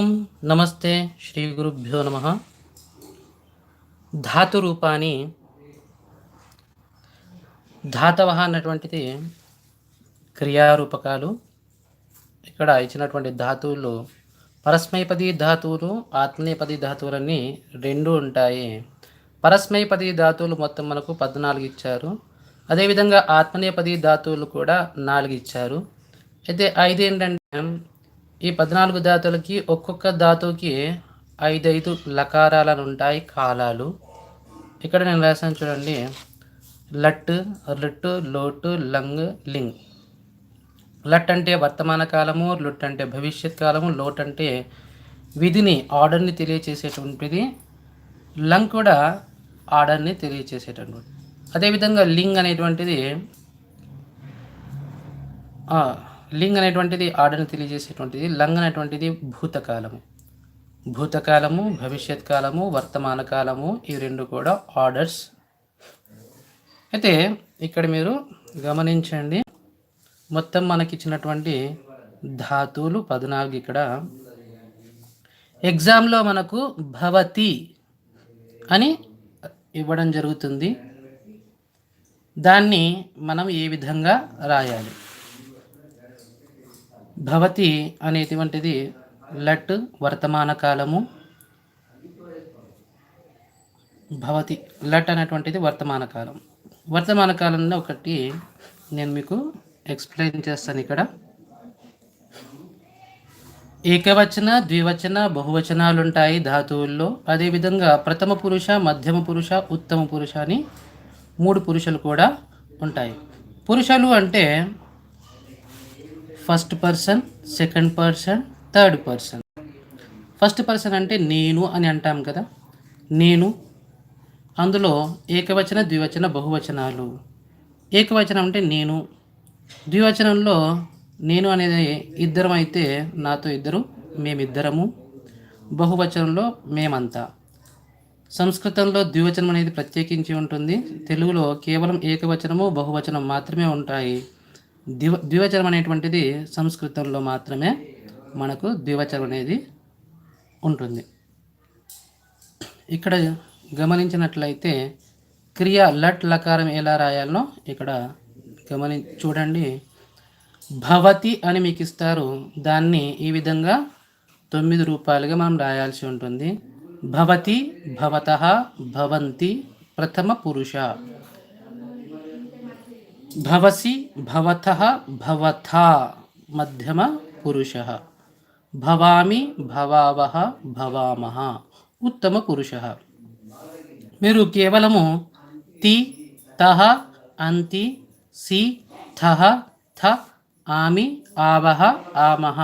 ఓం నమస్తే శ్రీ గురుభ్యో నమ. ధాతు రూపాన్ని ధాతవ అన్నటువంటిది క్రియారూపకాలు. ఇక్కడ ఇచ్చినటువంటి ధాతువులు పరస్మైపది ధాతువులు ఆత్మనేపది ధాతువులన్నీ రెండు ఉంటాయి. పరస్మైపది ధాతువులు మొత్తం మనకు పద్నాలుగు ఇచ్చారు. అదేవిధంగా ఆత్మనేపది ధాతువులు కూడా నాలుగు ఇచ్చారు. అయితే ఐదు ఏంటంటే ఈ పద్నాలుగు ధాతువులకి ఒక్కొక్క ధాతువుకి ఐదైదు లకారాలను ఉంటాయి కాలాలు. ఇక్కడ నేను రాశాను చూడండి. లట్ లుట్టు లోటు లంగ్ లింగ్. లట్ అంటే వర్తమాన కాలము లుట్ అంటే భవిష్యత్ కాలము లోట్ అంటే విధిని ఆర్డర్ని తెలియచేసేటువంటిది. లంగ్ కూడా ఆర్డర్ని తెలియచేసేటటువంటి అదేవిధంగా లింగ్ అనేటువంటిది లింగ్ అనేటువంటిది ఆర్డర్ని తెలియజేసేటువంటిది లంగ్ అనేటువంటిది భూతకాలము. భూతకాలము భవిష్యత్ కాలము వర్తమాన కాలము ఈ రెండు కూడా ఆర్డర్స్. అయితే ఇక్కడ మీరు గమనించండి మొత్తం మనకిచ్చినటువంటి ధాతువులు పద్నాలుగు ఇక్కడ. ఎగ్జామ్లో మనకు భవతి అని ఇవ్వడం జరుగుతుంది. దాన్ని మనం ఏ విధంగా రాయాలి? భవతి అనేటువంటిది లట్ వర్తమాన కాలము. భవతి లట్ అనేటువంటిది వర్తమాన కాలం. వర్తమాన కాలంలో ఒకటి నేను మీకు ఎక్స్ప్లెయిన్ చేస్తాను ఇక్కడ. ఏకవచన ద్వివచన బహువచనాలు ఉంటాయి ధాతువుల్లో. అదేవిధంగా ప్రథమ పురుష మధ్యమ పురుష ఉత్తమ పురుష అని మూడు పురుషులు కూడా ఉంటాయి. పురుషులు అంటే first person second person third person. First person అంటే నేను అని అంటాం కదా. నేను అందులో ఏకవచన ద్వివచన బహువచనాలు. ఏకవచనం అంటే నేను. ద్వివచనంలో నేను అనేది ఇద్దరం అయితే నాతో ఇద్దరు మేమిద్దరము. బహువచనంలో మేమంతా. సంస్కృతంలో ద్వివచనం అనేది ప్రత్యేకించి ఉంటుంది. తెలుగులో కేవలం ఏకవచనము బహువచనం మాత్రమే ఉంటాయి. ద్వి ద్వివచనం అనేటువంటిది సంస్కృతంలో మాత్రమే మనకు ద్వివచనం అనేది ఉంటుంది. ఇక్కడ గమనించినట్లయితే క్రియ లట్ లకారం ఎలా రాయాలనో ఇక్కడ గమని చూడండి. భవతి అని మీకు ఇస్తారు. దాన్ని ఈ విధంగా తొమ్మిది రూపాయలుగా మనం రాయాల్సి ఉంటుంది. భవతి భవత భవంతి ప్రథమ పురుష. భవసి భవత భవథ మధ్యమ పురుష భవామి భవావహ భవామహ ఉత్తమ పురుష మీరు కేవలము తి తహ అంతి సి థహ థ ఆమి ఆవహ ఆమహ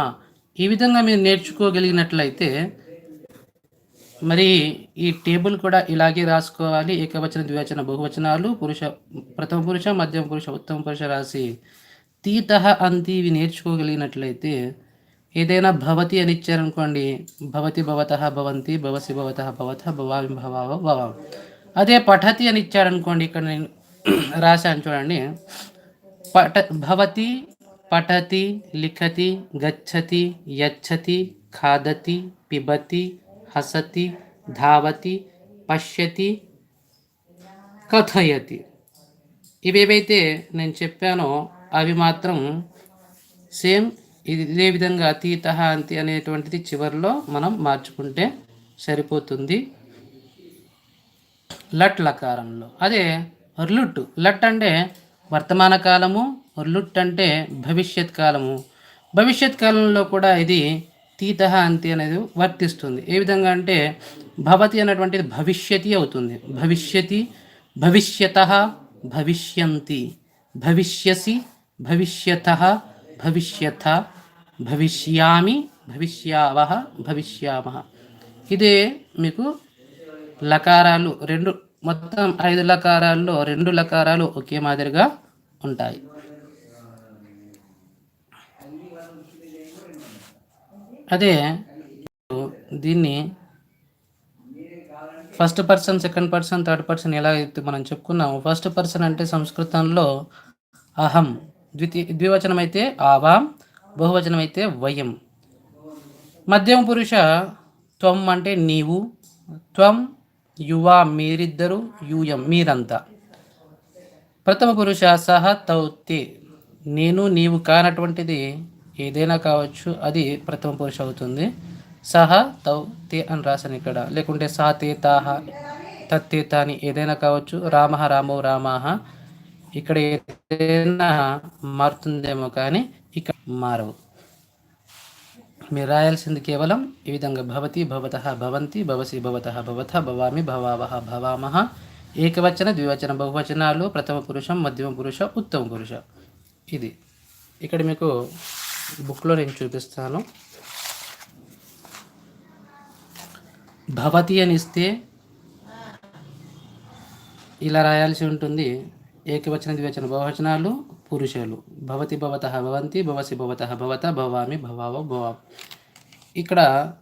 ఈ విధంగా మీరు నేర్చుకోగలిగినట్లయితే మరి ఈ టేబుల్ కూడా ఇలాగే రాసుకోవాలి. ఏకవచన ద్వివచన బహువచనాలు పురుష ప్రథమ పురుష మధ్యమ పురుష ఉత్తమ పురుష రాసి తీత అంతి ఇవి నేర్చుకోగలిగినట్లయితే ఏదైనా భవతి అని ఇచ్చారనుకోండి భవతి భవత భవంతి భవసి భవత భవత భవామి భవావ భవామి అదే పఠతి అని ఇచ్చారనుకోండి ఇక్కడ నేను రాశాను చూడండి. పఠ భవతి పఠతి లిఖతి గచ్చతి యచ్చతి ఖాదతి పిబతి హసతి ధావతి పశ్యతి కథయతి ఇవేవైతే నేను చెప్పానో అవి మాత్రం సేమ్ ఇది ఇదే విధంగా అతీత అంతి అనేటువంటిది చివరిలో మనం మార్చుకుంటే సరిపోతుంది లట్ లకారంలో అదే లుట్ లట్ అంటే వర్తమాన కాలము లుట్ అంటే భవిష్యత్ కాలము భవిష్యత్ కాలంలో కూడా ఇది తీత అంతి అనేది వర్తిస్తుంది. ఏ విధంగా అంటే భవతి అనేటువంటిది భవిష్యతి అవుతుంది. భవిష్యతి భవిష్యత భవిష్యంతి. భవిష్యసి భవిష్యత భవిష్యత. భవిష్యామి భవిష్యావ భవిష్యామ ఇదే మీకు లకారాలు రెండు మొత్తం ఐదు లకారాల్లో రెండు లకారాలు ఒకే మాదిరిగా ఉంటాయి. అదే దీన్ని first person second person third person ఎలా అయితే మనం చెప్పుకున్నాము ఫస్ట్ పర్సన్ అంటే సంస్కృతంలో అహం ద్వితీ ద్వివచనం అయితే ఆవాం బహువచనం అయితే వయం. మధ్యమ పురుష త్వం అంటే నీవు త్వం యువ మీరిద్దరు యూయం మీరంతా. ప్రథమ పురుష సహ తౌతి నేను నీవు కానటువంటిది ఏదైనా కావచ్చు అది ప్రథమ పురుష అవుతుంది. సహ తౌ తే అని రాశాను ఇక్కడ. లేకుంటే సా తే తాహ తత్తే తాని ఏదైనా కావచ్చు. రామ రామో రామాహ ఇక్కడ ఏదైనా మారుతుందేమో కానీ ఇక్కడ మారవు. మీరు రాయాల్సింది కేవలం ఈ విధంగా. భవతి భవత భవంతి భవసి భవత భవత భవామి భవావహ భవామహ. ఏకవచన ద్వివచన బహువచనాలు ప్రథమ పురుషం మధ్యమ పురుష ఉత్తమ పురుష. ఇది. ఇక్కడ మీకు బుక్లో నేను చూపిస్తాను. భవతి అని ఇస్తే ఇలా రాయాల్సి ఉంటుంది. ఏకవచన ద్వివచన బహువచనాలు పురుషులు. భవతి భవత భవంతి భవసి భవత భవత భవామి భవావ భవా. ఇక్కడ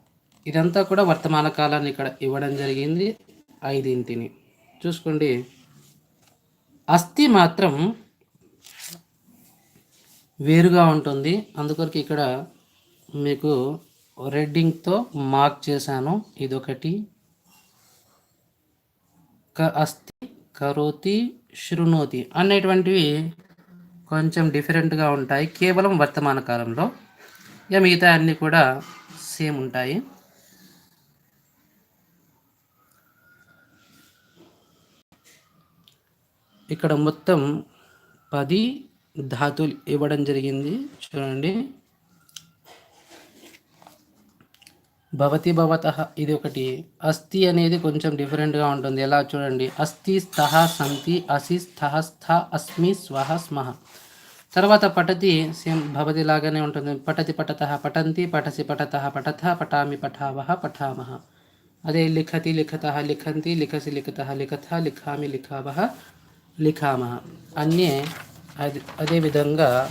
ఇదంతా కూడా వర్తమాన కాలాన్ని ఇక్కడ ఇవ్వడం జరిగింది. ఐదింటిని. చూసుకోండి. అస్థి మాత్రం వేరుగా ఉంటుంది. అందుకొరకు ఇక్కడ మీకు రెడ్డింగ్తో మార్క్ చేశాను. ఇదొకటి. క అస్థి కరోతి శృణోతి అనేటువంటివి కొంచెం డిఫరెంట్గా ఉంటాయి. కేవలం వర్తమాన కాలంలో. ఇక మిగతా అన్నీ కూడా సేమ్ ఉంటాయి. ఇక్కడ మొత్తం పది ధాతులు ఇవ్వడం జరిగింది. చూడండి. భవతి భవత ఇది ఒకటి. అస్థి అనేది కొంచెం డిఫరెంట్గా ఉంటుంది. ఎలా చూడండి. అస్థి స్థహ సంతి అసి స్థహ స్థ అస్మి స్వహ స్మహ. తర్వాత పఠతి సేమ్ భవతి లాగానే ఉంటుంది. పఠతి పఠత పఠంతి పఠసి పఠత పఠత పఠామి పఠావహ పఠామహ అదే లిఖతి లిఖత లిఖంతి లిఖసి లిఖత లిఖత లిఖామి లిఖావహ లిఖామహ అన్యే అది అదే విధంగా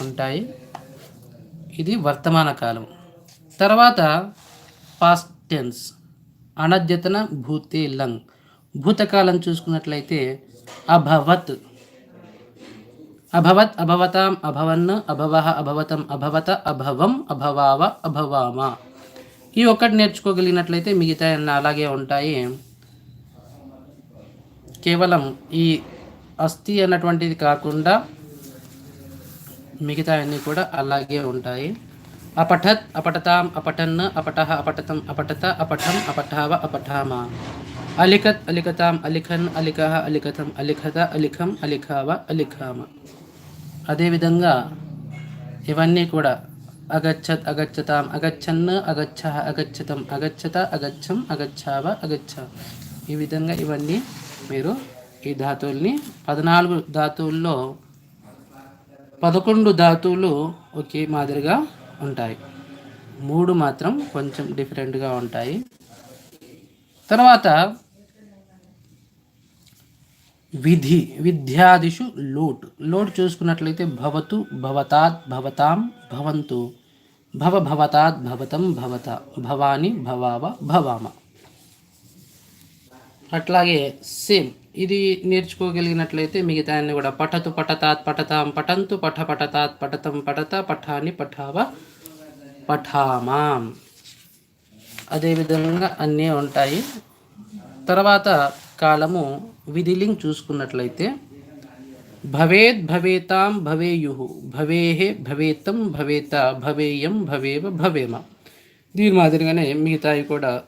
ఉంటాయి. ఇది వర్తమాన కాలం. తర్వాత పాస్ట్ టెన్స్ అనద్యతన భూతే లంగ్ భూతకాలం చూసుకున్నట్లయితే అభవత్. అభవత్ అభవతాం అభవన్ అభవ అభవతం అభవత అభవం అభవావ అభవామ. ఈ ఒక్కటి నేర్చుకోగలిగినట్లయితే మిగతా అలాగే ఉంటాయి. కేవలం ఈ అస్థి అన్నటువంటిది కాకుండా మిగతా అన్నీ కూడా అలాగే ఉంటాయి. అపఠత్ అపఠతాం అపఠన్ అపట అపఠతం అపఠత అపఠం అపఠావ అపఠామ. అలిఖత్ అలిఖతాం అలిఖన్ అలిఖ అలిఖతం అలిఖత అలిఖం అలిఖావ అలిఖామ. అదేవిధంగా ఇవన్నీ కూడా అగచ్చత్ అగచ్చతాం అగచ్చన్ అగచ్చ అగచ్చతం అగచ్చత అగచ్చం అగచ్చావ అగచ్చ. ఈ విధంగా ఇవన్నీ మీరు ఈ ధాతువుల్ని పద్నాలుగు ధాతువుల్లో పదకొండు ధాతువులు ఒకే మాదిరిగా ఉంటాయి. మూడు మాత్రం కొంచెం డిఫరెంట్గా ఉంటాయి. తర్వాత విధి విద్యాదిషు లోట్. లోట్ చూసుకున్నట్లయితే భవతు భవతాత్ భవతాం భవంతు. భవ భవతాత్ భవతం భవత. భవాని భవావ భవామ. అట్లాగే సేమ్ ఇది నేర్చుకోగలిగినట్లయితే మిగతా అన్ని కూడా పఠతు పఠతాత్ పఠతాం పఠంతు పఠ పఠతాత్ పఠతం పఠత పఠాని పఠావ పఠామాం. అదేవిధంగా అన్నీ ఉంటాయి. తర్వాత కాలము విధిలింగ్ చూసుకున్నట్లయితే భవేద్ భవేతాం భవేయు భవేహే భవేతం భవేత భవేయం భవేవ భవేమ. దీని మాదిరిగానే మిగతాయి కూడా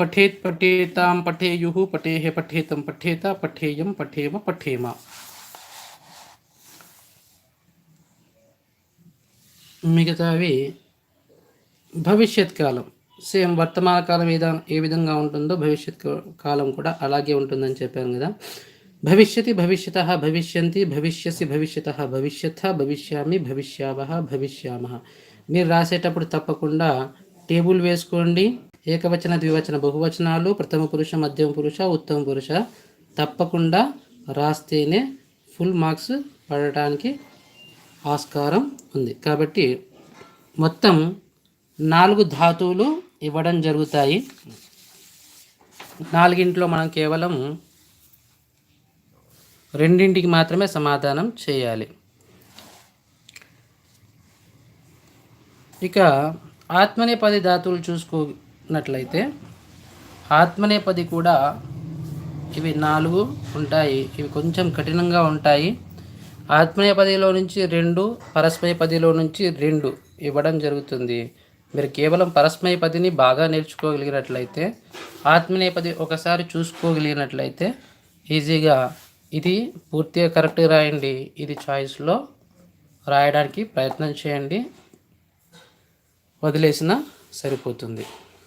పఠేత్ పఠేతాం పఠేయు పఠేహే పఠేతం పఠేత పఠేయం పఠేమ పఠేమ మిగతావి భవిష్యత్ కాలం సేమ్ వర్తమాన కాలం ఏదా ఏ విధంగా ఉంటుందో భవిష్యత్ కాలం కూడా అలాగే ఉంటుందని చెప్పాను కదా. భవిష్యతి భవిష్యత భవిష్యంతి భవిష్యసి భవిష్యత భవిష్యత్ భవిష్యామి భవిష్యావ భవిష్యామ. మీరు రాసేటప్పుడు తప్పకుండా టేబుల్ వేసుకోండి. ఏకవచన ద్వివచన బహువచనాలు ప్రథమ పురుష మధ్యమ పురుష ఉత్తమ పురుష. తప్పకుండా రాస్తేనే ఫుల్ మార్క్స్ పడటానికి ఆస్కారం ఉంది. కాబట్టి మొత్తం నాలుగు ధాతువులు ఇవ్వడం జరుగుతాయి. నాలుగింట్లో మనం కేవలం రెండింటికి మాత్రమే సమాధానం చేయాలి. ఇక ఆత్మనేపది ధాతువులు చూసుకున్నట్లయితే ఆత్మనేపది కూడా ఇవి నాలుగు ఉంటాయి. ఇవి కొంచెం కఠినంగా ఉంటాయి. ఆత్మనేపదిలో నుంచి రెండు పరస్మయపదిలో నుంచి రెండు ఇవ్వడం జరుగుతుంది. మీరు కేవలం పరస్మయపదిని బాగా నేర్చుకోగలిగినట్లయితే ఆత్మనేపది ఒకసారి చూసుకోగలిగినట్లయితే ఈజీగా ఇది పూర్తిగా కరెక్ట్గా రాయండి. ఇది చాయిస్లో రాయడానికి ప్రయత్నం చేయండి. వదిలేసిన సరిపోతుంది.